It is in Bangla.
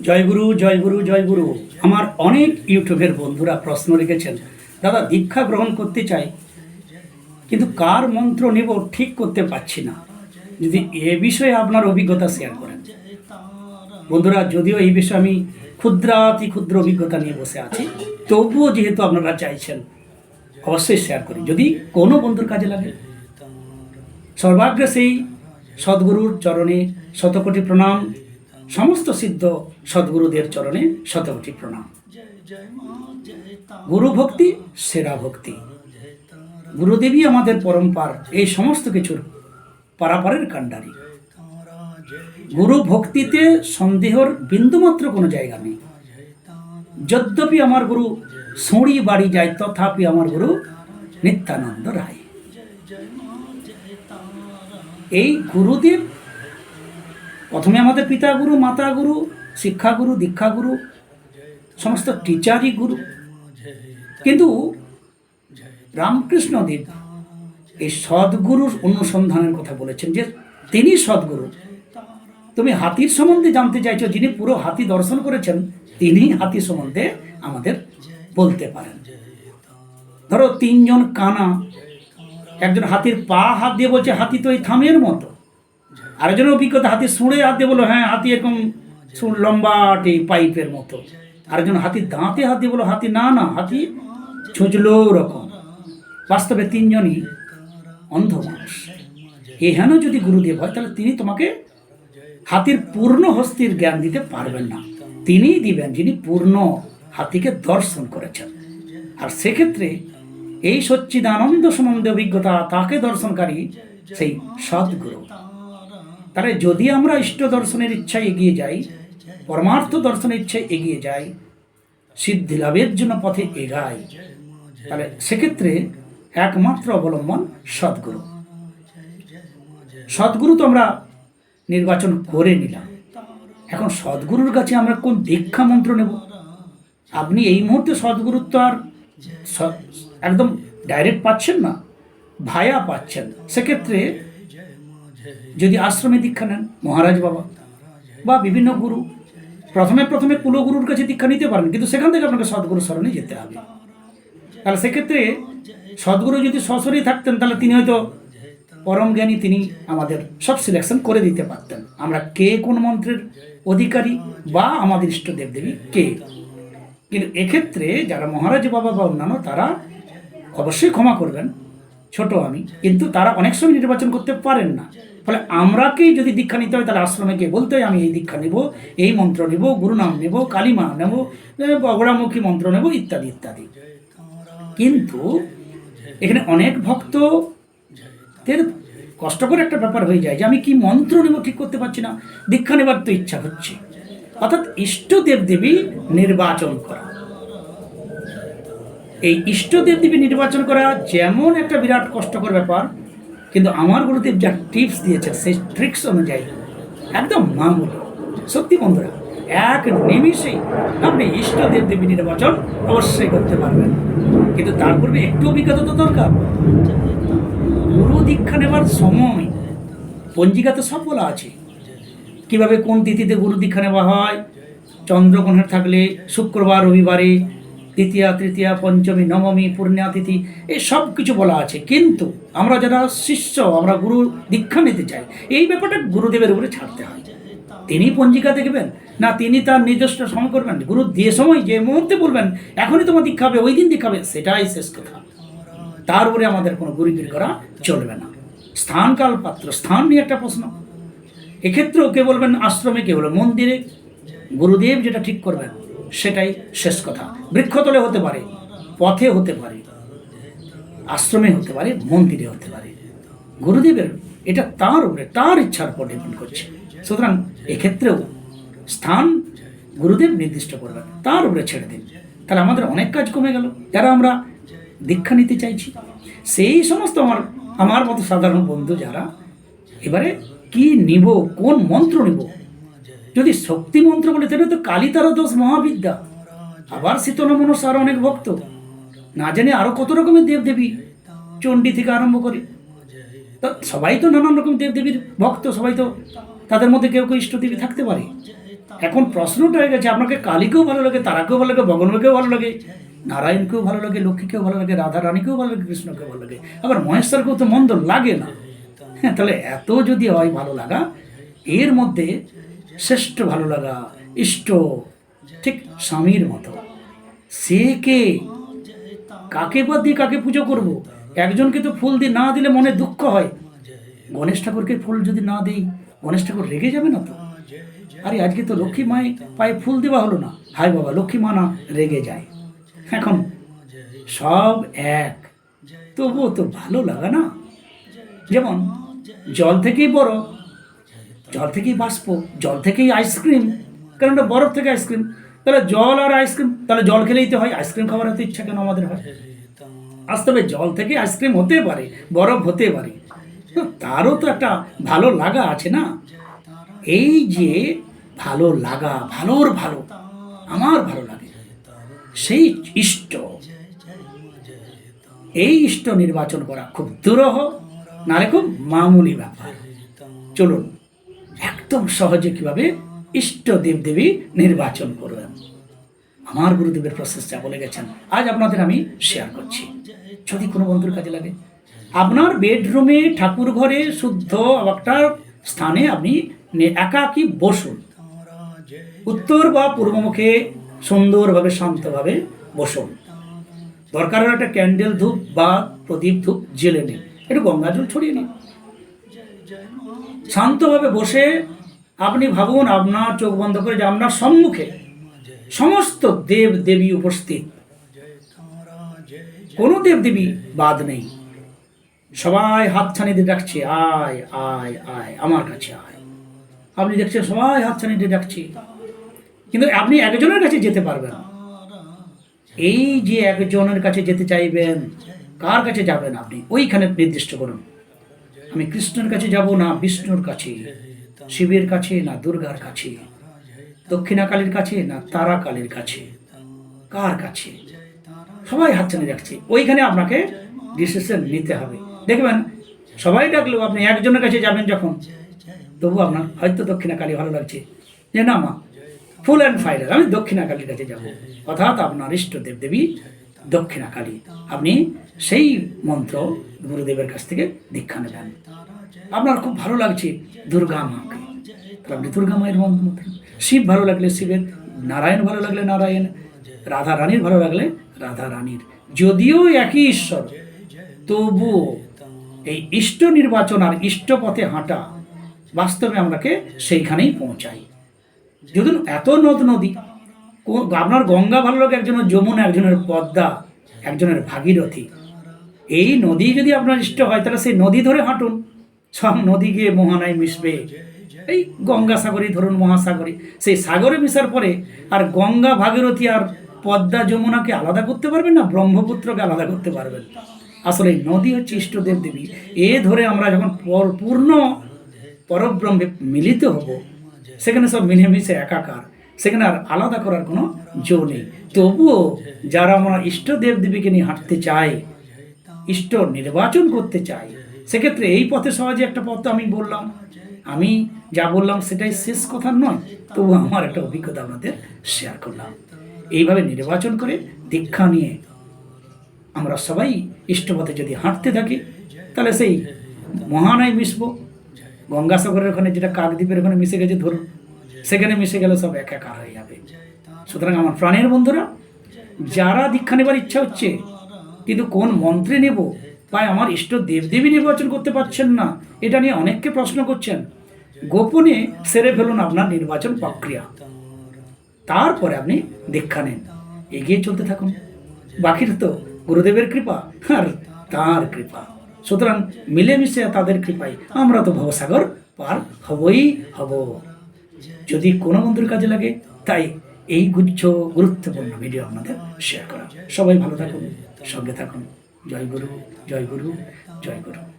জয়গুরু জয়গুরু জয়গুরু আমার অনেক ইউটিউবের বন্ধুরা প্রশ্ন রেখেছেন দাদা, দীক্ষা গ্রহণ করতে চাই, কিন্তু কার মন্ত্র নেব ঠিক করতে পারছি না। যদি এ বিষয়ে আপনার অভিজ্ঞতা শেয়ার করেন। বন্ধুরা, যদিও এই বিষয়ে আমি ক্ষুদ্রাতি ক্ষুদ্র অভিজ্ঞতা নিয়ে বসে আছি, তবুও যেহেতু আপনারা চাইছেন, অবশ্যই শেয়ার করি। যদি কোনো বন্ধুর কাজে লাগে সর্বাগ্রে সেই সদ্গুরুর চরণে শতকোটি প্রণাম। সমস্ত সিদ্ধ সদ্গুরুদের চরণে শতকোটি প্রণাম। গুরু ভক্তি, সেরা ভক্তি। গুরুদেবী আমাদের পরম্পার এই সমস্ত কিছুর পারাপারের কাণ্ডারি। গুরু ভক্তিতে সন্দেহর বিন্দুমাত্র কোনো জায়গা নেই। যদ্যপি আমার গুরু সুঁড়ি বাড়ি যায়, তথাপি আমার গুরু নিত্যানন্দ রায়। এই গুরুদেব প্রথমে আমাদের পিতা গুরু মাতা গুরু শিক্ষাগুরু, দীক্ষাগুরু, সমস্ত টিচারই গুরু। কিন্তু রামকৃষ্ণ দেব এই সদ্গুরুর অনুসন্ধানের কথা বলেছেন যে তিনি সদ্গুরু। তুমি হাতির সম্বন্ধে জানতে চাইছো, যিনি পুরো হাতি দর্শন করেছেন, তিনি হাতি সম্বন্ধে আমাদের বলতে পারেন। ধরো তিনজন কানা, একজন হাতির পা হাত দিয়ে বলছে, হাতি তো এই থামের মতো। আরেকজনের অভিজ্ঞতা, হাতি সুঁড়ে হাত দিয়ে বলো হ্যাঁ হাতি এরকম সুর লম্বাটে পাইপের মতো। আরেকজন হাতির দাঁতে হাত দিয়ে বলো হাতি, না না, হাতি ছুঁচলো রকম বাস্তবে তিনজনই অন্ধ মানুষ। এহেন যদি গুরুদেব হয়, তাহলে তিনি তোমাকে হাতির পূর্ণ হস্তির জ্ঞান দিতে পারবেন না। তিনিই দিবেন যিনি পূর্ণ হাতিকে দর্শন করেছেন। আর সেক্ষেত্রে এই সচ্চিদানন্দ সম্বন্ধে অভিজ্ঞতা, তাকে দর্শনকারী সেই সদ্গুরু। তাহলে যদি আমরা ইষ্ট দর্শনের ইচ্ছায় এগিয়ে যাই, পরমার্থ দর্শনের ইচ্ছায় এগিয়ে যাই, সিদ্ধি লাভের জন্য পথে এগাই, তাহলে সেক্ষেত্রে একমাত্র অবলম্বন সদ্গুরু। সদ্গুরু তো আমরা নির্বাচন করে নিলাম। এখন সদ্গুরুর কাছে আমরা কোন দীক্ষা মন্ত্র নেব? আপনি এই মুহূর্তে সদ্গুরুর তো আর একদম ডাইরেক্ট পাচ্ছেন না, ভায়া পাচ্ছেন। সেক্ষেত্রে যদি আশ্রমে দীক্ষা নেন, মহারাজ বাবা, বা বিভিন্ন গুরু, প্রথমে প্রথমে কুলগুরুর কাছে দীক্ষা নিতে পারেন, কিন্তু সেখান থেকে আপনাকে সদ্গুরু স্মরণে যেতে হবে। তাহলে সেক্ষেত্রে সদ্গুরু যদি সশরী থাকতেন, তাহলে তিনি হয়তো পরম জ্ঞানী, তিনি আমাদের সব সিলেকশন করে দিতে পারতেন। আমরা কে কোন মন্ত্রের অধিকারী বা আমাদের ইষ্ট দেবদেবী কে? কিন্তু এক্ষেত্রে যারা মহারাজ বাবা বা অন্যান্য, তারা অবশ্যই ক্ষমা করবেন, ছোট আমি, কিন্তু তারা অনেক সময় নির্বাচন করতে পারেন না। ফলে আমরাকেই যদি দীক্ষা নিতে হয়, তাহলে আশ্রমে গিয়ে বলতে হয়, আমি এই দীক্ষা নেব, এই মন্ত্র নেব গুরুনাম নেব, কালিমা নেব বগড়ামুখী মন্ত্র নেব, ইত্যাদি ইত্যাদি। কিন্তু এখানে অনেক ভক্তদের কষ্টকর একটা ব্যাপার হয়ে যায় যে, আমি কি মন্ত্র নেব ঠিক করতে পারছি না, দীক্ষা নেবার তো ইচ্ছা হচ্ছে। অর্থাৎ ইষ্ট দেব দেবী নির্বাচন করা। এই ইষ্ট দেব দেবী নির্বাচন করা যেমন একটা বিরাট কষ্টকর ব্যাপার কিন্তু আমার গুরুদেব যা টিপস দিয়েছে সেই ট্রিক্স অনুযায়ী, একদম মামুলি। সত্যি বন্ধুরা, এক নিমিষেই আপনি ইষ্ট দেব দেবী নির্বাচন অবশ্যই করতে পারবেন। কিন্তু তার পূর্বে একটু অভিজ্ঞতা তো দরকার। গুরু দীক্ষা নেবার সময় পঞ্জিকাতে সব বলা আছে। কীভাবে কোন তিথিতে গুরু দীক্ষা নেওয়া হয়? চন্দ্রগ্রহণের থাকলে শুক্রবার, রবিবারে তৃতীয়া তৃতীয়া, পঞ্চমী, নবমী পূর্ণিমা তিথি এই সব কিছু বলা আছে। কিন্তু আমরা যারা শিষ্য, আমরা গুরু দীক্ষা নিতে চাই, এই ব্যাপারটা গুরুদেবের উপরে ছাড়তে হয়। তিনি পঞ্জিকা দেখবেন, না তিনি তার নিজস্ব সময় করবেন। গুরু যে সময় যে মুহূর্তে বলবেন, এখনই তোমার দীক্ষা হবে ওই দিন দীক্ষা হবে, সেটাই শেষ কথা। তার উপরে আমাদের কোনো গুরুগিরি করা চলবে না। স্থান কাল পাত্র, স্থান নিয়ে একটা প্রশ্ন। এক্ষেত্রেও কে বলবেন, আশ্রমে কে বলবেন, মন্দিরে। গুরুদেব যেটা ঠিক করবেন সেটাই শেষ কথা। বৃক্ষতলে হতে পারে, পথে হতে পারে, আশ্রমে হতে পারে, মন্দিরে হতে পারে। গুরুদেবের এটা তার উপরে, তার ইচ্ছার উপর ডিপেন্ড করছে। সুতরাং এক্ষেত্রেও স্থান গুরুদেব নির্দিষ্ট করবেন, তার উপরে ছেড়ে দিন। তাহলে আমাদের অনেক কাজ কমে গেল, যারা আমরা দীক্ষা নিতে চাইছি। সেই সমস্ত আমার আমার মতো সাধারণ বন্ধু যারা, এবারে কি নিব, কোন মন্ত্র নিব যদি শক্তি মন্ত্র বলে তাহলে তো কালিতার দোষ মহাবিদ্যা। আবার শীতল মনস আরও অনেক ভক্ত। না জানি আরও কত রকমের দেবদেবী চণ্ডী থেকে আরম্ভ করে। তা সবাই তো নানান রকম দেবদেবীর ভক্ত, সবাই তো তাদের মধ্যে কেউ কেউ ইষ্টদেবী থাকতে পারে। এখন প্রশ্নটা হয়ে গেছে, আপনাকে কালীকেও ভালো লাগে, তারাকেও ভালো লাগে, ভগবানকেও ভালো লাগে, নারায়ণকেও ভালো লাগে, লক্ষ্মীকেও ভালো লাগে রাধা রানীকেও ভালো লাগে, কৃষ্ণকেও ভালো লাগে। আবার মহেশ্বরকেও তো মন্দ লাগে না। হ্যাঁ তাহলে এত যদি হয় ভালো লাগা, এর মধ্যে শ্রেষ্ঠ ভালো লাগা ইষ্ট, ঠিক স্বামীর মতো। সে কে? কাকে বাদ দিয়ে কাকে পুজো করব? একজনকে তো ফুল দিয়ে না দিলে মনে দুঃখ হয়। গণেশ ঠাকুরকে ফুল যদি না দিই, গণেশ ঠাকুর রেগে যাবে না তো? আরে, আজকে তো লক্ষ্মী মায়ের পায়ে ফুল দেওয়া হলো না। হায় বাবা, লক্ষ্মী মা না রেগে যায়। এখন সব এক। তবুও তো ভালো লাগা না? যেমন জল থেকেই বরফ জল থেকেই বাষ্প, জল থেকেই আইসক্রিম কারণ ওটা বরফ থেকে আইসক্রিম তাহলে জল আর আইসক্রিম তাহলে জল খেলেই তো হয় আইসক্রিম খাবার এত ইচ্ছা কেন আমাদের হয়? বাস্তবে জল থেকে আইসক্রিম হতে পারে, বরফ হতে পারে। তো তারও তো একটা ভালো লাগা আছে না? এই যে ভালো লাগা, ভালোর ভালো, আমার ভালো লাগে, সেই ইষ্ট। এই ইষ্ট নির্বাচন করা খুব দুরহ নালে খুব মামুলি ব্যাপার। চলুন। একদম সহজে কীভাবে ইষ্ট দেবদেবী নির্বাচন করবেন। আমার গুরুদেবের প্রসেসটা বলে গেছেন, আজ আপনাদের আমি শেয়ার করছি। যদি কোনো বন্ধুর কাজে লাগে, আপনার বেডরুমে ঠাকুর ঘরে, শুদ্ধ একটা স্থানে আপনি একাকী বসুন। উত্তর বা পূর্বমুখে সুন্দরভাবে, শান্তভাবে বসুন। দরকার একটা ক্যান্ডেল ধূপ বা প্রদীপ ধূপ জেলে নিন। একটু গঙ্গা জল ছড়িয়ে নিন। শান্তভাবে বসে আপনি ভাবুন আপনার চোখ বন্ধ করে যে আপনার সম্মুখে সমস্ত দেব দেবী উপস্থিত। কোনো দেব দেবী বাদ নেই। সবাই হাত ছানি দিয়ে ডাকছে, আয় আয় আয়, আমার কাছে আয়। আপনি দেখছেন সবাই হাত ছানি দিয়ে ডাকছে। কিন্তু আপনি একজনের কাছে যেতে পারবেন এই যে একজনের কাছে যেতে চাইবেন, কার কাছে যাবেন আপনি? ওইখানে নির্দিষ্ট করুন। আমি কৃষ্ণের কাছে যাব না বিষ্ণুর কাছে, শিবের কাছে না দুর্গার কাছে, দক্ষিণাকালীর কাছে না তারা কালীর কাছে, কার কাছে? সবাই হাত হাতছানি রাখছে ওইখানে আপনাকে ডিসিশন নিতে হবে। দেখবেন, সবাই ডাকলেও আপনি একজনের কাছে যাবেন যখন, তবু আপনার হয়তো দক্ষিণাকালী ভালো লাগছে। যে না মা, ফুল অ্যান্ড ফাইনাল আমি দক্ষিণা কালীর কাছে যাব। অর্থাৎ আপনার ইষ্ট দেব দেবী দক্ষিণা কালী আপনি সেই মন্ত্র গুরুদেবের কাছ থেকে দীক্ষা নেবেন। আপনার খুব ভালো লাগছে দুর্গা মাকে। আপনি দুর্গা মায়ের মন্ত্র শিব ভালো লাগলে শিবের, নারায়ণ ভালো লাগলে নারায়ণ, রাধা রানীর ভালো লাগলে রাধা রানীর। যদিও একই ঈশ্বর, তবুও এই ইষ্ট নির্বাচন আর ইষ্ট পথে হাঁটা বাস্তবে আমরাকে সেইখানেই পৌঁছাই। যদি এত নদ নদী আপনার গঙ্গা ভালো একজনের যমুনা, একজনের পদ্মা, একজনের ভাগীরথী। এই নদী যদি আপনার ইষ্ট হয়, তাহলে সেই নদী ধরে হাঁটুন। সব নদী গিয়ে মোহনায় মিশবে। এই গঙ্গা সাগরই ধরুন মহাসাগরে সেই সাগরে মিশার পরে আর গঙ্গা, ভাগীরথী আর পদ্মা, যমুনাকে আলাদা করতে পারবেন না, ব্রহ্মপুত্রকে আলাদা করতে পারবেন। আসলে নদী হচ্ছে ইষ্টদেব দেবী। এ ধরে আমরা যখন পর- পূর্ণ পরব্রহ্মে মিলিত হব, সেখানে সব মিলেমিশে একাকার। সেখানে আর আলাদা করার কোনো জো নেই। তবুও যারা আমরা ইষ্ট দেব দেবীকে নিয়ে হাঁটতে চাই, ইষ্ট নির্বাচন করতে চাই, সেক্ষেত্রে এই পথে সহজে একটা পথ আমি বললাম। আমি যা বললাম সেটাই শেষ কথা নয়, তবু আমার একটা অভিজ্ঞতা আপনাদের শেয়ার করলাম। এইভাবে নির্বাচন করে দীক্ষা নিয়ে আমরা সবাই ইষ্টপথে যদি হাঁটতে থাকি, তাহলে সেই মহানায় মিশবো। গঙ্গাসাগরের ওখানে যেটা কাকদ্বীপের ওখানে মিশে গেছে ধরুন। সেখানে মিশে গেলে সব একাকার হয়ে যাবে। সুতরাং আমার প্রাণের বন্ধুরা, যারা দীক্ষা নেবার ইচ্ছা হচ্ছে, কিন্তু কোন মন্ত্রে নেব বা আমার ইষ্ট দেবদেবী নির্বাচন করতে পারছেন না, এটা নিয়ে অনেককে প্রশ্ন করছেন। গোপনে সেরে ফেলুন আপনার নির্বাচন প্রক্রিয়া। তারপরে আপনি দীক্ষা নেন। এগিয়ে চলতে থাকুন। বাকির তো গুরুদেবের কৃপা আর তার কৃপা। সুতরাং মিলেমিশে তাদের কৃপায় আমরা তো ভবসাগর পার হবই হব। যদি কোনো বন্ধুর কাজে লাগে, তাই এই গুচ্ছ গুরুত্বপূর্ণ ভিডিও আপনাদের শেয়ার করা। সবাই ভালো থাকুন, সঙ্গে থাকুন। জয় গুরু জয় গুরু জয় গুরু।